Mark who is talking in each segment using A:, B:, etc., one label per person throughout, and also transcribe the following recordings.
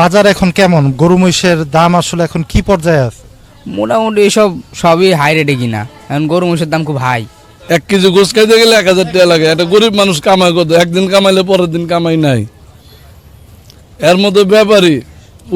A: বাজার এখন কেমন? গরু মহিষের দাম আসলে এখন কি পর্যায়ে আছে?
B: মোটামুটি এসব সবই হাই রেটে কিনা। এখন গরু মহিষের দাম খুব হাই
C: এক কেজি গোস খাইতে গেলে এক হাজার টাকা লাগে। একটা গরিব মানুষ কামাই কত? একদিন কামাইলে পরের দিন কামাই নাই। এর মধ্যে ব্যাপারী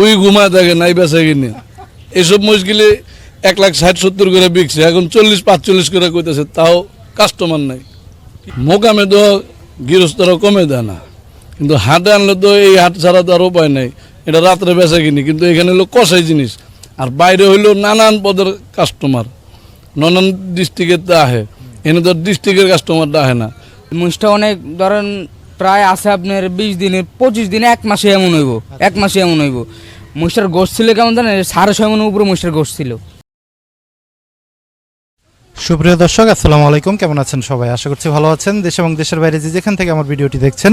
C: ওই ঘুমায় থাকে নাই বেচা কিনে। এইসব মুশকিলে এক লাখ ষাট সত্তর করে বিকছে। এখন চল্লিশ পাঁচচল্লিশ করে কইতেছে তাও কাস্টমার নাই। মোকামে তো গৃহস্থরা কমে দেয় না। কিন্তু হাটে আনলে তো এই হাট ছাড়া তো আর উপায় নাই। এটা রাত্রে বেচা কিনি কিন্তু এখানে হলো কষাই জিনিস। আর বাইরে হইল নানান পদের কাস্টমার নানান ডিস্ট্রিক্টের তো আহে এনে তো ডিস্ট্রিক্টের কাস্টমারটা আহে না।
B: মহিষটা অনেক ধরেন প্রায় আছে আপনার বিশ দিনের পঁচিশ দিনে এক মাসে এমন হইব এক মাসে এমন হইব। মহিষটার গোশ ছিল কেমন জানেন? সাড়ে ছয় মনের উপরে মহিষটার গোশ ছিল।
A: সুপ্রিয় দর্শক আসসালামু আলাইকুম। কেমন আছেন সবাই? আশা করছি ভালো আছেন। দেশ এবং দেশের বাইরে যে যেখান থেকে আমার ভিডিওটি দেখছেন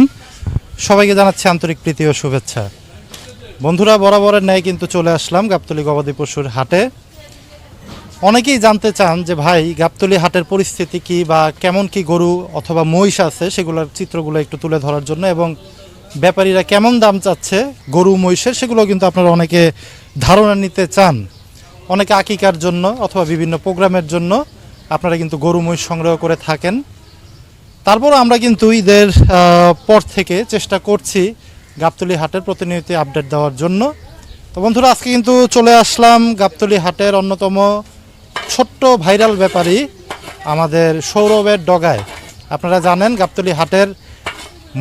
A: সবাইকে জানাচ্ছি আন্তরিক প্রীতি ও শুভেচ্ছা। বন্ধুরা, বরাবরের ন্যায় কিন্তু চলে আসলাম গাবতলি গবাদি পশুর হাটে। অনেকেই জানতে চান যে, ভাই, গাবতলি হাটের পরিস্থিতি কি বা কেমন কি গরু অথবা মহিষ আছে সেগুলোর চিত্রগুলো একটু তুলে ধরার জন্য এবং ব্যাপারীরা কেমন দাম চাচ্ছে গরু, মহিষের সেগুলো কিন্তু আপনারা অনেকে ধারণা নিতে চান। অনেকে আকিকার জন্য অথবা বিভিন্ন প্রোগ্রামের জন্য আপনারা কিন্তু গরু, মহিষ সংগ্রহ করে থাকেন। তারপর আমরা কিন্তু ঈদের পর থেকে চেষ্টা করছি গাবতলি হাটের প্রতিনিয়ত আপডেট দেওয়ার জন্য। তো বন্ধুরা, আজকে কিন্তু চলে আসলাম গাবতলি হাটের অন্যতম ছোট্ট ভাইরাল ব্যাপারী আমাদের সৌরভের ডগায়। আপনারা জানেন, গাবতলি হাটের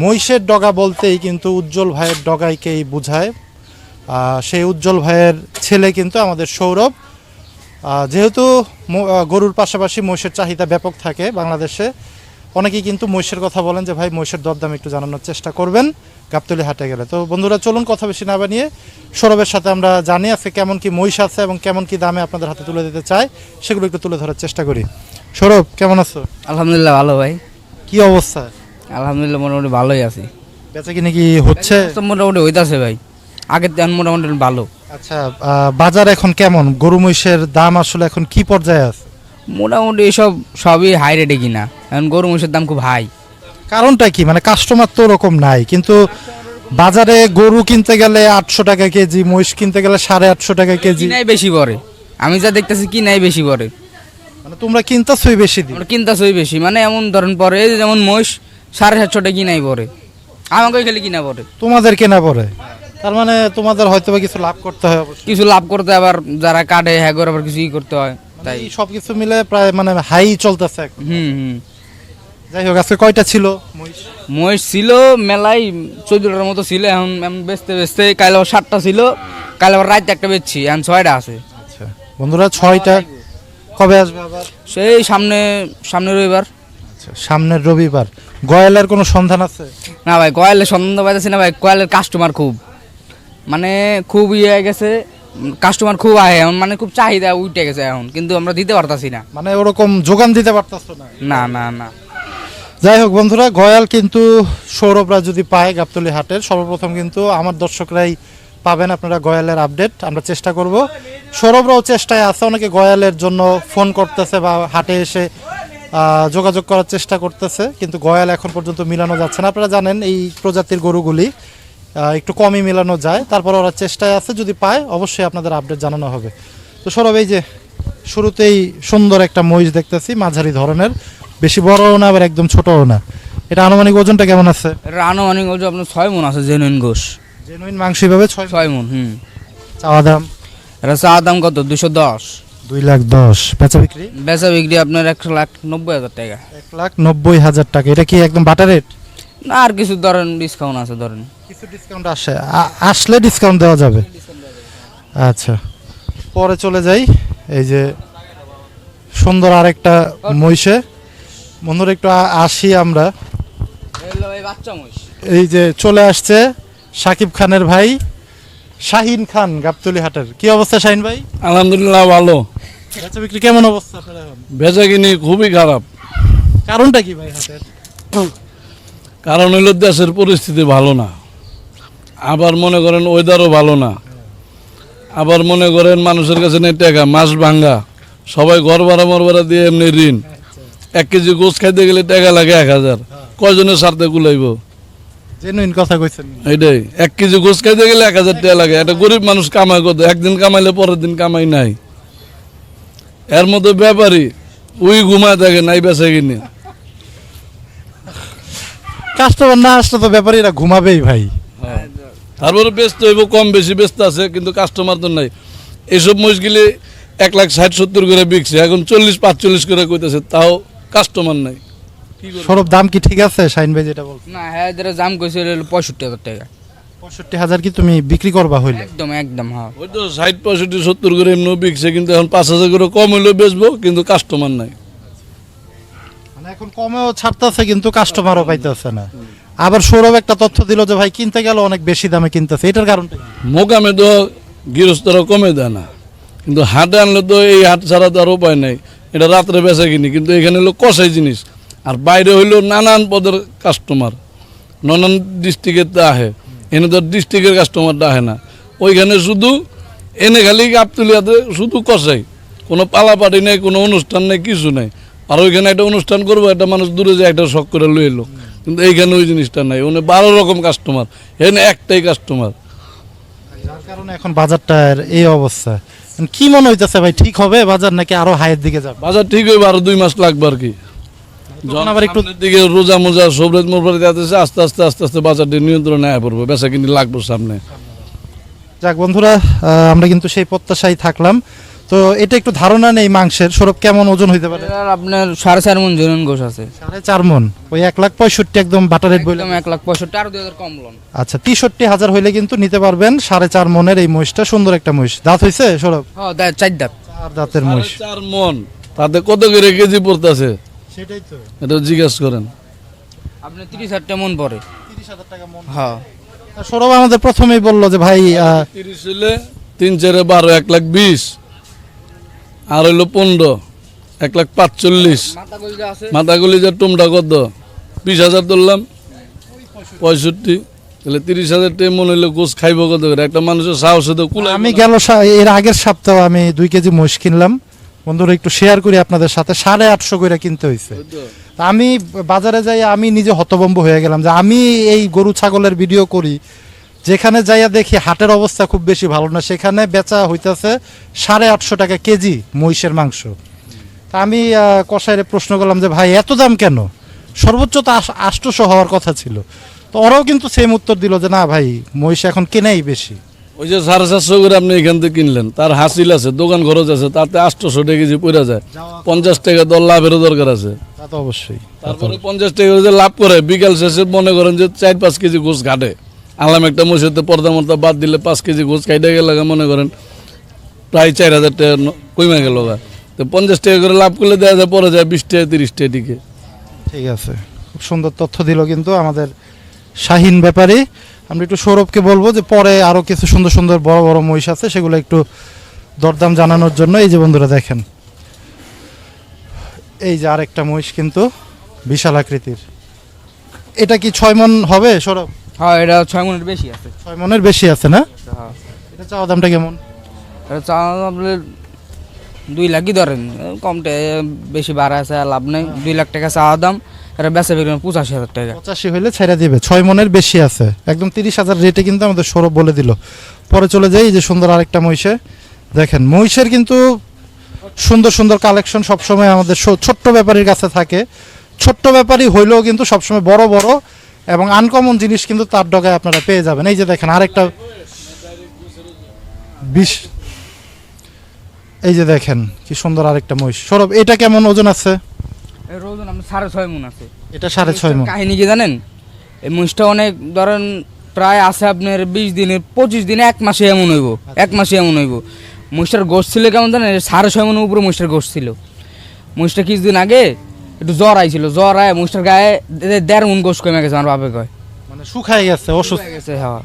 A: মহিষের ডগা বলতেই কিন্তু উজ্জ্বল ভাইয়ের ডগাইকেই বোঝায়। সেই উজ্জ্বল ভাইয়ের ছেলে কিন্তু আমাদের সৌরভ। যেহেতু গরুর পাশাপাশি মহিষের চাহিদা ব্যাপক থাকে বাংলাদেশে অনেকেই কিন্তু মহিষের কথা বলেন যে ভাই মহিষের দরদাম একটু জানানোর চেষ্টা করবেন। গাবতলি হাটে গেলে। তো বন্ধুরা চলুন কথা বেশি না বানিয়ে সৌরভের সাথে আমরা জানি আজকে কেমন কি মহিষ আছে এবং কেমন কি দামে আপনাদের হাতে তুলে দিতে চাই সেগুলো একটু তুলে ধরার চেষ্টা করি। সৌরভ কেমন আছো?
B: আলহামদুলিল্লাহ ভালো ভাই।
A: কি অবস্থা?
B: আলহামদুলিল্লাহ মোটামুটি ভালোই আছি।
A: বেচা কিনে কি হচ্ছে?
B: তো মোটামুটি হইতাছে ভাই। আগের তেমন মোটামুটি ভালো।
A: আচ্ছা বাজার এখন কেমন? গরু মহিষের দাম আসলে এখন কি পর্যায়ে আছে?
B: মোটামুটি এসব সবই হাই রেটে কিনা। এখন গরু মহিষের দাম খুব হাই
A: কারণটা কি? মানে কাস্টমার তো ওরকম নাই কিন্তু বাজারে গরু কিনতে গেলে আটশো টাকা কেজি মহিষ কিনতে গেলে সাড়ে আটশো টাকা কেজি।
B: নাই বেশি পড়ে। আমি যা দেখতেছি কি নাই বেশি পড়ে।
A: মানে তোমরা কিনতেছই বেশি দিন।
B: কিনতেছই বেশি। মানে এমন ধরেন পরে এই যে যেমন মহিষ সাড়ে সাতশো টাকা কিনাই পড়ে। আমাকে খেলে কিনা পড়ে।
A: তোমাদের কেনা পড়ে? তার মানে তোমাদের হয়তো বা কিছু লাভ করতে হয় অবশ্যই।
B: কিছু লাভ করতে আবার যারা কাটে হ্যাঁ করে আবার কিছু ই করতে হয়। তাই।
A: এই সব কিছু মিলে প্রায় মানে হাই চলতেছে এখন।
B: হুম হুম।
A: যাই হোক আজকে কয়টা ছিল মহিষ?
B: মহিষ ছিল মেলায় চোদ্দটার মতো ছিল এখন এখন বেচতে বেচতে কাল আবার সাতটা ছিল কাল আবার রাত একটা বেচছি এখন ছয়টা আছে।
A: আচ্ছা। বন্ধুরা ছয়টা কবে আসবে আবার?
B: সেই সামনে সামনে রবিবার।
A: আচ্ছা সামনের রবিবার। গয়ালের কোনো সন্ধান আছে?
B: না ভাই কয়েলের সন্দেহ পাইতেছি না ভাই কয়েলের কাস্টমার খুব। মানে খুব ইয়ে হয়ে গেছে কাস্টমার খুব আহে এখন মানে খুব চাহিদা উঠে গেছে এখন কিন্তু আমরা দিতে পারতাছি না।
A: মানে ওরকম যোগান দিতে পারতেছো না?
B: না না না।
A: যাই হোক বন্ধুরা গয়াল কিন্তু সৌরভরা যদি পায় গাবতলি হাটের সর্বপ্রথম কিন্তু আমার দর্শকরাই পাবেন আপনারা গয়ালের আপডেট আমরা চেষ্টা করব। সৌরভরাও চেষ্টায় আছে অনেকে গয়ালের জন্য ফোন করতেছে বা হাটে এসে যোগাযোগ করার চেষ্টা করতেছে কিন্তু গয়াল এখন পর্যন্ত মিলানো যাচ্ছে না। আপনারা জানেন এই প্রজাতির গরুগুলি একটু কমই মেলানো যায়। তারপর ওরা চেষ্টায় আছে যদি পায় অবশ্যই আপনাদের আপডেট জানানো হবে। তো সৌরভ এই যে শুরুতেই সুন্দর একটা মহিষ দেখতেছি মাঝারি ধরনের। বেশি বড়ও না আবার একদম ছোটও না। এটা আনুমানিক ওজনটা কেমন আছে?
B: এটা আনুমানিক ওজন আপনার ছয় মন আছে জেনুইন গোস
A: জেনুইন মাংস হিসাবে ছয়
B: ছয় মন হুম।
A: চাওয়া দাম?
B: এটা চা দাম কত? দুশো দশ।
A: দুই লাখ দশ। বেচা বিক্রি?
B: বেচা বিক্রি আপনার এক লাখ নব্বই হাজার টাকা।
A: এক লাখ নব্বই হাজার টাকা। এটা কি একদম বাটার রেট?
B: না আর কিছু ধরেন ডিসকাউন্ট আছে ধরেন।
A: কিছু ডিসকাউন্ট আসে। আসলে ডিসকাউন্ট দেওয়া যাবে। আচ্ছা। পরে চলে যাই। এই যে সুন্দর আরেকটা মহিষে। বন্ধুরা একটু আসি আমরা। এই যে চলে আসছে সাকিব খানের ভাই শাহিন খান গাবতলি হাটের। কি অবস্থা শাহিন ভাই?
C: আলহামদুলিল্লাহ ভালো।
A: বেচা বিক্রি কেমন অবস্থা আপনার এখন?
C: বেচা কিনি খুবই খারাপ।
A: কারণটা কি ভাই হাটের
C: কারণ হইল দেশের পরিস্থিতি ভালো না। আবার মনে করেন ওয়েদারও ভালো না। আবার মনে করেন মানুষের কাছে নেই টাকা মাছ ভাঙ্গা। সবাই ঘর ভাড়া মর ভাড়া দিয়ে এমনি ঋণ। এক কেজি গোস খাইতে গেলে টাকা লাগে এক হাজার। কয়জনের স্বার্থে কুলাইব?
A: জেনুইন কথা কইছেন।
C: এটাই এক কেজি গোস খাইতে গেলে এক হাজার টাকা লাগে। একটা গরিব মানুষ কত একদিন কামাইলে পরের দিন কামাই নাই। এর ব্যাপারী ঘুমায় থাকে নাই বেচা কিনে।
A: কাস্টমার না আসলে তো ব্যাপারীরা ঘুমাবেই ভাই।
C: তারপরে ব্যস্ত হইব কম বেশি ব্যস্ত আছে কিন্তু কাস্টমার তো নাই। এইসব মহিষগুলি এক লাখ ষাট সত্তর করে বিকছে এখন চল্লিশ পাঁচচল্লিশ করে কইতেছে তাও কাস্টমার নাই।
A: সৌরভ দাম কি ঠিক আছে? শাইন ভাই যেটা বল
B: না হ্যাঁ যেটা দাম কইছে হলো পঁয়ষট্টি হাজার টাকা।
A: পঁয়ষট্টি হাজার কি তুমি বিক্রি করবা হইলে?
B: একদম একদম হ্যাঁ।
C: ওই তো ষাট পঁয়ষট্টি সত্তর করে এমনিও বিকছে কিন্তু এখন পাঁচ হাজার করে কম হইলেও বেচবো কিন্তু কাস্টমার নাই।
A: মানে এখন কমেও ছাড়তেছে কিন্তু কাস্টমারও পাইতেছে না। আবার সৌরভ একটা তথ্য দিল যে, ভাই, কিনতে গেলে, অনেক বেশি দামে কিনতেছে। এটার কারণটা?
C: মোকামে তো গৃহস্থরা কমে দেয় না। কিন্তু হাটে আনলে তো এই হাট ছাড়া তো আর উপায় নাই। এটা রাত্রে বেচা কিনি, কিন্তু এখানে হলো কষাই জিনিস। আর বাইরে হইল নানান পদের কাস্টমার নানান ডিস্ট্রিক্টের তো আহে এনে তো ডিস্ট্রিক্টের কাস্টমারটা আহে না। ওইখানে শুধু, এনে খালি গাবতুলিয়াতে শুধু কষাই। কোনো পালাপাটি নেই, কোনো অনুষ্ঠান নেই, কিছু নেই। আর ওইখানে একটা অনুষ্ঠান করব, একটা মানুষ দূরে যায়, একটা শখ করে লই এলো কিন্তু এইখানে ওই জিনিসটা নাই। ওখানে বারো রকম কাস্টমার এখানে একটাই কাস্টমার
A: যার কারণে এখন বাজারটার এই অবস্থা। কি মনে হইতেছে ভাই ঠিক হবে বাজার নাকি আরও হাইয়ের দিকে যাবে?
C: বাজার ঠিক হইবে আরও দুই মাস লাগবে আর কি।
A: আবার একটু
C: দিকে রোজা মোজা সবরেজ যাতেছে আস্তে আস্তে আস্তে আস্তে বাজারটি নিয়ন্ত্রণে আয় পড়বে বেচা কিনি লাগবে সামনে।
A: যাক বন্ধুরা আমরা কিন্তু সেই প্রত্যাশায় থাকলাম। তো এটা একটু ধারণা নেই মাংসের। সৌরভ কেমন ওজন হইতে পারে?
B: এটার আপনার সাড়ে চার মন জনন গোস আছে।
A: সাড়ে চার মন ওই এক লাখ পঁয়ষট্টি একদম বাটার রেট বললাম
B: একদম এক লাখ পঁয়ষট্টি আর দুই হাজার কম লোন।
A: আচ্ছা তেষট্টি হাজার হইলে কিন্তু নিতে পারবেন সাড়ে চার মনের এই মহিষটা সুন্দর একটা মহিষ। দাঁত হইছে সৌরভ?
B: হ্যাঁ চার দাঁত।
A: চার দাঁতের মহিষ।
C: চার মন তাতে কত করে কেজি পড়তেছে?
A: সেটাই তো।
C: এটা জিজ্ঞেস করেন।
B: আপনি তিরিশ হাজার টাকা মন পড়ে।
A: তিরিশ হাজার টাকা মন
B: হ্যাঁ।
A: সৌরভ আমাদের প্রথমেই বলল যে ভাই
C: তিরিশ হইলে তিন চারে বারো এক লাখ বিশ। আর হইল পনেরো এক লাখ পাঁচচল্লিশ। মাথাগুলি যে টুমটা কত? বিশ হাজার ধরলাম পঁয়ষট্টি। তাহলে তিরিশ হাজার টাকা মনে হইলে গোস খাইব কত করে? একটা মানুষের সাহসে তো কুলাই
A: আমি গেল এর আগের সপ্তাহে আমি দুই কেজি মহিষ কিনলাম। বন্ধুরা একটু শেয়ার করি আপনাদের সাথে। সাড়ে আটশো করে কিনতে হয়েছে আমি বাজারে যাই আমি নিজে হতভম্ব হয়ে গেলাম যে আমি এই গরু ছাগলের ভিডিও করি। যেখানে যাইয়া দেখি হাটের অবস্থা খুব বেশি ভালো না সেখানে বেচা হইতেছে সাড়ে আটশো টাকা কেজি মহিষের মাংস। তা আমি কষাইরে প্রশ্ন করলাম যে ভাই এত দাম কেন? সর্বোচ্চ তো আষ্টশো হওয়ার কথা ছিল। তো ওরাও কিন্তু সেম উত্তর দিল যে না ভাই মহিষ এখন কেনাই বেশি?
C: ওই যে সাড়ে চারশো করে আপনি এখান থেকে কিনলেন তার হাসিল আছে দোকান খরচ আছে তাতে আটশোশো টাকা কেজি পড়ে যায়। পঞ্চাশ টাকা দর লাভেরও দরকার আছে।
A: তা তো অবশ্যই।
C: তারপরে পঞ্চাশ টাকা যে লাভ করে বিকাল শেষে মনে করেন যে চার পাঁচ কেজি ঘুষ ঘাটে। আলাম একটা মসজিদে পর্দা মর্দা বাদ দিলে পাঁচ কেজি ঘুষ খাইতে গেলে মনে করেন প্রায় চার হাজার টাকা কমে গেল। তো পঞ্চাশ টাকা করে লাভ করলে দেওয়া যায়, পরে যায় বিশ টাকা, তিরিশ টাকা দিকে
A: ঠিক আছে। খুব সুন্দর তথ্য দিল কিন্তু আমাদের শাহিন ব্যাপারে। আমরা একটু সৌরভকে বলব যে পরে আরও কিছু সুন্দর সুন্দর বড় বড় মহিষ আছে, সেগুলো একটু দরদাম জানানোর জন্য। এই যে বন্ধুরা দেখেন, এই যে আরেকটা মহিষ কিন্তু বিশাল আকৃতির। এটা কি ছয় মন হবে, সৌরভ?
B: হ্যাঁ এটা ছয় মনের বেশি আছে।
A: ছয় মনের বেশি আছে না?
B: হ্যাঁ।
A: এটা চাওয়া দামটা কেমন?
B: এটা চা আপনার দুই লাখই ধরেন। কমটে বেশি বাড়া আছে লাভ নেই। দুই লাখ টাকা চাওয়া দাম এটা বেচা বিক্রি পঁচাশি হাজার টাকা।
A: পঁচাশি হইলে ছেড়ে দিবে। ছয় মনের বেশি আছে। একদম তিরিশ হাজার রেটে কিন্তু আমাদের সৌরভ বলে দিল। পরে চলে যাই যে সুন্দর আরেকটা মহিষে দেখেন মহিষের কিন্তু সুন্দর সুন্দর কালেকশন সবসময় আমাদের ছোট্ট ব্যাপারীর কাছে থাকে। ছোট্ট ব্যাপারী হইলেও কিন্তু সবসময় বড় বড় এবং আনকমন জিনিস কিন্তু তার ডগায় আপনারা পেয়ে যাবেন। এই যে দেখেন আরেকটা বিশ এই যে দেখেন কি সুন্দর আরেকটা মহিষ। সৌরভ এটা কেমন ওজন আছে?
B: এর ওজন আপনার সাড়ে ছয় মন আছে।
A: এটা সাড়ে ছয় মন।
B: কাহিনী কি জানেন? এই মুষটা অনেক ধরেন প্রায় আছে আপনার বিশ দিনে পঁচিশ দিনে এক মাসে এমন হইব। এক মাসে এমন হইব। মুষটার গোশ ছিল কেমন জানেন? সাড়ে ছয় মনের উপরে মুষটার গোশ ছিল। মুষটা কিছুদিন আগে একটু জ্বর আইছিল জ্বর আয় মুষটার গায়ে দেড় মন গোশ কমে গেছে আমার বাপে কয়
A: মানে শুকায় গেছে অসুস্থ।
B: হয়ে গেছে হ্যাঁ।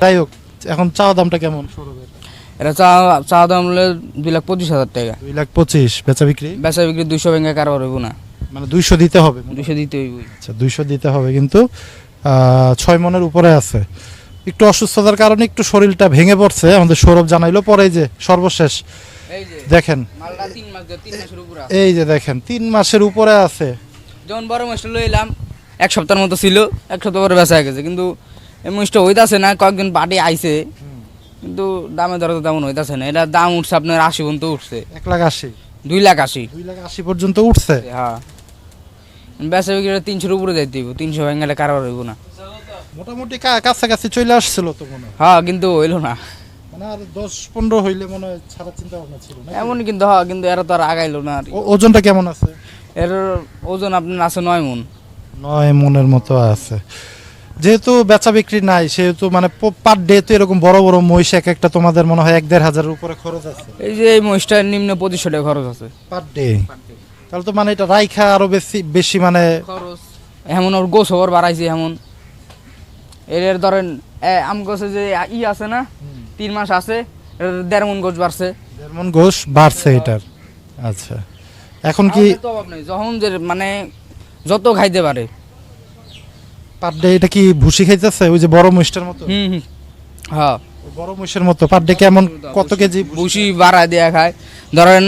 A: যাই হোক এখন চাওয়া দামটা কেমন?
B: এটা চা চা দাম হলে দুই লাখ পঁচিশ হাজার টাকা।
A: দুই লাখ পঁচিশ বেচা বিক্রি?
B: বেচা বিক্রি দুইশো ব্যাংকে কারবার হইব না।
A: মানে দুইশো দিতে হবে
B: দুইশো দিতে হইব
A: আচ্ছা দুইশো দিতে হবে কিন্তু ছয় মনের উপরে আছে। একটু অসুস্থতার কারণে একটু শরীরটা ভেঙে পড়ছে। আমাদের সৌরভ জানাইলো পরে যে সর্বশেষ দেখেন।
B: তিন মাস ধরে তিন মাসের উপরে আছে।
A: এই যে দেখেন তিন মাসের উপরে আছে।
B: যখন বড় মাছটা লইলাম এক সপ্তাহের মতো ছিল এক সপ্তাহ পরে বেচা গেছে। কিন্তু এই মহিষটা হইতাছে না কয়েকদিন পাটি আইছে। কিন্তু দামে দরে তো তেমন হইতাছে না। এটা দাম উঠছে আপনার আশি পর্যন্ত উঠছে।
A: এক লাখ আশি।
B: দুই লাখ আশি।
A: দুই লাখ আশি পর্যন্ত উঠছে?
B: হ্যাঁ। বেচা বিক্রি তিনশোর উপরে যাইতে হইব। তিনশো ভেঙে কারবার হইব না।
A: মোটামুটি কাছাকাছি চলে আসছিল তো মনে হ্যাঁ
B: কিন্তু হইল না।
A: মানে আর দশ পনেরো হইলে মনে হয় ছাড়া চিন্তা ভাবনা ছিল না
B: এমন কিন্তু হ্যাঁ কিন্তু এরা তো আর আগাইলো না আর কি।
A: ওজনটা কেমন আছে?
B: এর ওজন আপনার আছে নয় মন।
A: নয় মনের মতো আছে। যেহেতু বেচা বিক্রি নাই সেহেতু মানে পার ডে তো এরকম বড় বড় মহিষ এক একটা তোমাদের মনে হয় এক দেড় হাজারের উপরে খরচ আছে।
B: এই যে এই মহিষটার নিম্ন পঁচিশশো টাকা খরচ আছে।
A: Per day? তাহলে তো মানে এটা রাইখা আরও বেশি বেশি মানে
B: খরচ। এমন ওর গোছ ওর বাড়াইছে এমন। এর এর ধরেন এ, আম গাছে যে ই আছে না তিন মাস আছে দেড় মন গোছ বাড়ছে।
A: দেড় মন গোশ বাড়ছে এটার। আচ্ছা। এখন কি
B: অভাব নেই যখন যে মানে যত খাইতে পারে।
A: পার ডে এটা কি ভুসি খাইতেছে? ওই যে বড় মহিষটার মতো?
B: হুম হুম। হ্যাঁ।
A: বড় মহিষের মতো। পার ডে কেমন কত কেজি
B: ভুসি বাড়া দেয়া খায়। ধরেন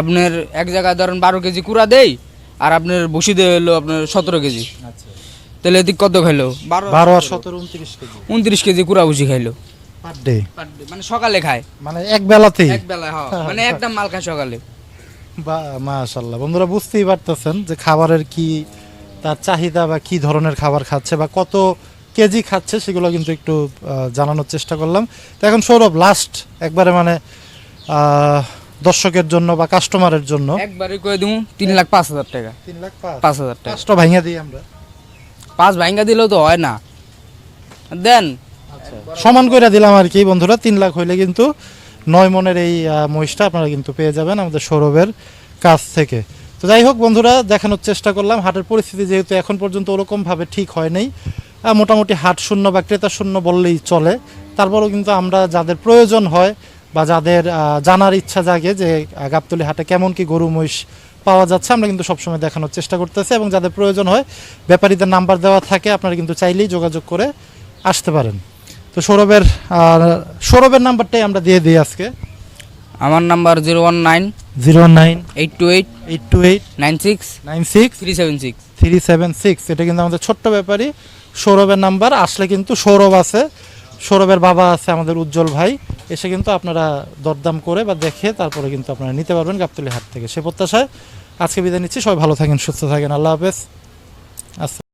B: আপনার এক জায়গায় ধরেন বারো কেজি কুড়া দেই আর আপনার ভুসি দিয়ে হলো আপনার সতেরো কেজি। আচ্ছা। তাহলে এদিক কত খাইলো? বারো
A: বারো আর সতেরো উনত্রিশ কেজি।
B: উনত্রিশ কেজি কুড়া ভুসি খাইলো।
A: Per day.
B: মানে সকালে খায়।
A: মানে এক বেলাতেই?
B: এক বেলায় হ্যাঁ মানে একদম মাল খায় সকালে।
A: বা মাশাল্লাহ বন্ধুরা বুঝতেই পারতেছেন যে খাবারের কি তার চাহিদা বা কি ধরনের খাবার খাচ্ছে বা কত কেজি খাচ্ছে সেগুলো কিন্তু একটু জানানোর চেষ্টা করলাম। তো এখন সৌরভ লাস্ট একবারে মানে দর্শকের জন্য বা কাস্টমারের জন্য।
B: একবারে করে দিব তিন লাখ পাঁচ হাজার টাকা।
A: তিন লাখ পাঁচ?
B: হাজার টাকা।
A: পাঁচটা দিই আমরা।
B: পাঁচ ভাঙ্গা দিলেও তো হয় না। দেন
A: সমান করে দিলাম আর কি বন্ধুরা, তিন লাখ হইলে কিন্তু নয় মনের এই মহিষটা আপনারা কিন্তু পেয়ে যাবেন আমাদের সৌরভের কাছ থেকে। তো যাই হোক বন্ধুরা, দেখানোর চেষ্টা করলাম। হাটের পরিস্থিতি যেহেতু এখন পর্যন্ত ওরকমভাবে ঠিক হয় নাই মোটামুটি হাট শূন্য বা ক্রেতা শূন্য বললেই চলে। তারপরেও কিন্তু আমরা যাদের প্রয়োজন হয় বা যাদের জানার ইচ্ছা জাগে যে গাবতলী হাটে কেমন কি গরু মহিষ পাওয়া যাচ্ছে, আমরা কিন্তু সবসময় দেখানোর চেষ্টা করতেছি এবং যাদের প্রয়োজন হয়, ব্যাপারীদের নাম্বার দেওয়া থাকে, আপনারা কিন্তু চাইলেই যোগাযোগ করে আসতে পারেন। তো সৌরভের আর সৌরভের নাম্বারটাই আমরা দিয়ে দিই আজকে।
B: আমার number zero one nine
A: zero nine
B: eight two eight
A: eight two eight
B: nine six
A: nine six
B: three seven six
A: three seven six. এটা কিন্তু আমাদের ছোট্ট ব্যাপারই। সৌরভের নাম্বার আসলে কিন্তু সৌরভ আছে। সৌরভের বাবা আছে আমাদের উজ্জ্বল ভাই। এসে কিন্তু আপনারা দরদাম করে বা দেখে তারপরে কিন্তু আপনারা নিতে পারবেন গাবতলি হাট থেকে। সে প্রত্যাশায় আজকে বিদায় নিচ্ছি। সবাই ভালো থাকেন সুস্থ থাকেন। আল্লাহ হাফেজ। আচ্ছা